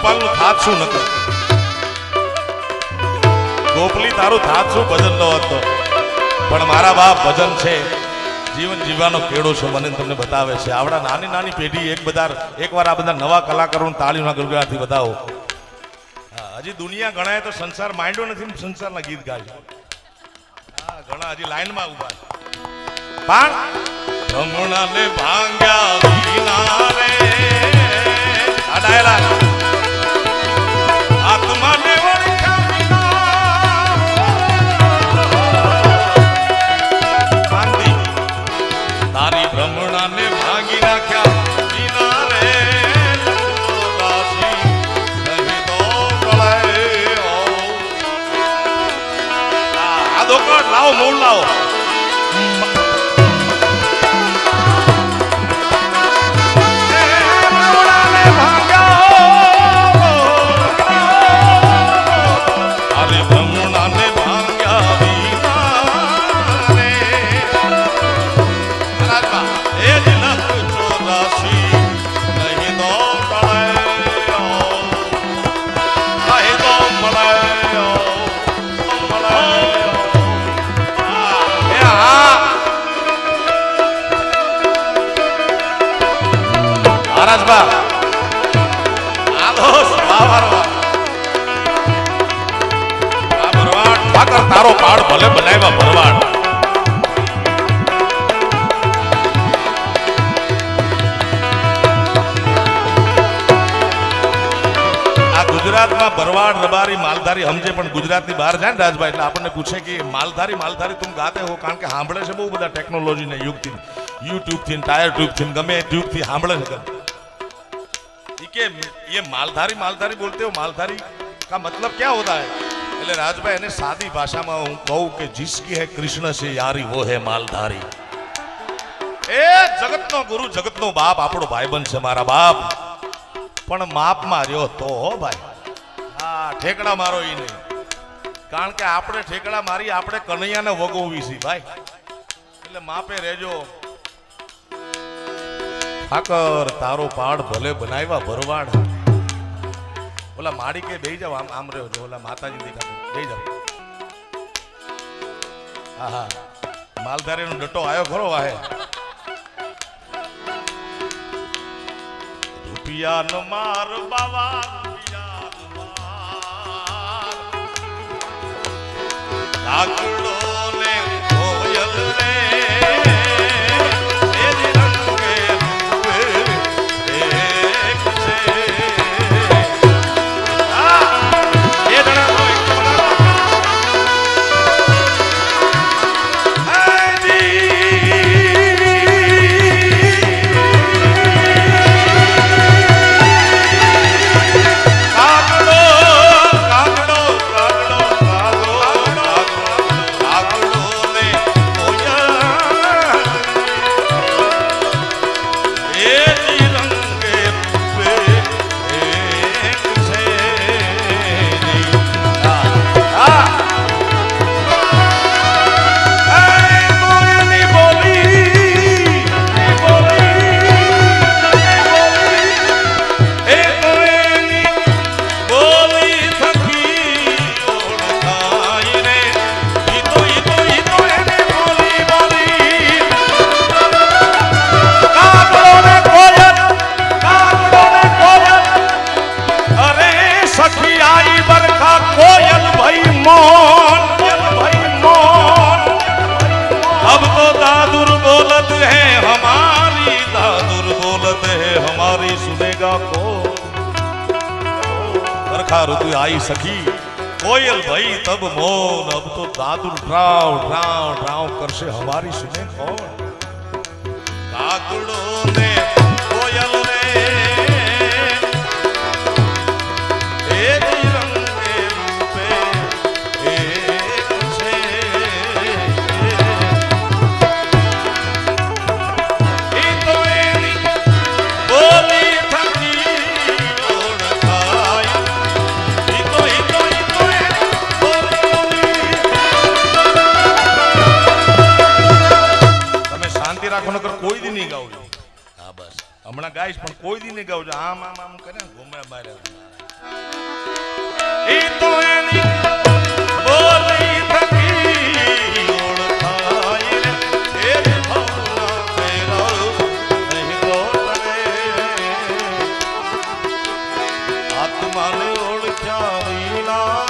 ગોપાલનું થાત શું નતું? ગોપલી તારું થાત શું? ભજન નો હતો. પણ મારા બાપ ભજન છે. જીવન જીવવાનો કેળો છે, મને તમને બતાવે છે. આવડા નાની નાની પેઢી એક બધા એકવાર આ બધા નવા કલાકારોને તાળીઓના ગળગળાથી બતાવો. હજી દુનિયા ગણાય તો સંસાર માંડ્યો નથી ને સંસારના ગીત ગાય હા, ઘણા હજી લાઈનમાં ઊભા છે. પણ ભમણાને ભાંગ્યા રે. આ 老好嬲。ઠાકર, તારો પાડ ભલે બનાવ્યા ભરવાડ. ગુજરાતમાં ભરવાડ, રબારી, માલધારી સમજે, પણ ગુજરાતની બહાર જાય ને રાજભાઈ, એટલે આપણને પૂછે કે માલધારી માલધારી તું ગાતે હો, કારણ કે સાંભળે છે બહુ બધા ટેકનોલોજીના યુગથી યુટ્યુબથી ટાયર ટ્યુબથી ગમે ટ્યુબથી સાંભળે છે કે ये मालधारी मालधारी बोलते हो मालधारी का मतलब क्या होता है એટલે રાજભાઈ એને સાદી ભાષામાં હું કહું કે जिसकी है कृष्ण से यारी वो है मालधारी એ જગતનો ગુરુ જગતનો બાપ આપણો ભાઈબંધ છે મારા બાપ પણ માપમાં રહ્યો તો હો ભાઈ હા ઠેકડા મારો ઈ નહીં કારણ કે આપણે ઠેકડા મારી આપણે કનૈયાને વગોવી છે ભાઈ એટલે માપે રહેજો ઠાકર, તારો પાડ ભલે બનાવ્યા ભરવાડ. ઓલા માડી કે બેહી જાવ આમ આમ રહ્યો છો, ઓલા માતાજી દેખાતો બે જાવ હા હા. માલધારીનો ડટો આવ્યો ખરો વાહે. રૂપિયાનો માર બાવા, રૂપિયાનો માર. सुनेगा को बरखा ऋतु आई सखी कोयल भाई तब मौन अब तो दादुल ड्राव ड्राव ड्राव कर से हमारी सुने कौन दादुड़ों ने હમણાં ગાઈશ, પણ કોઈ દી નહીં ગાઉં છું. આમ આમ આમ કરે ઘૂમરા બહાર આત્માને ઓળખ્યા વિના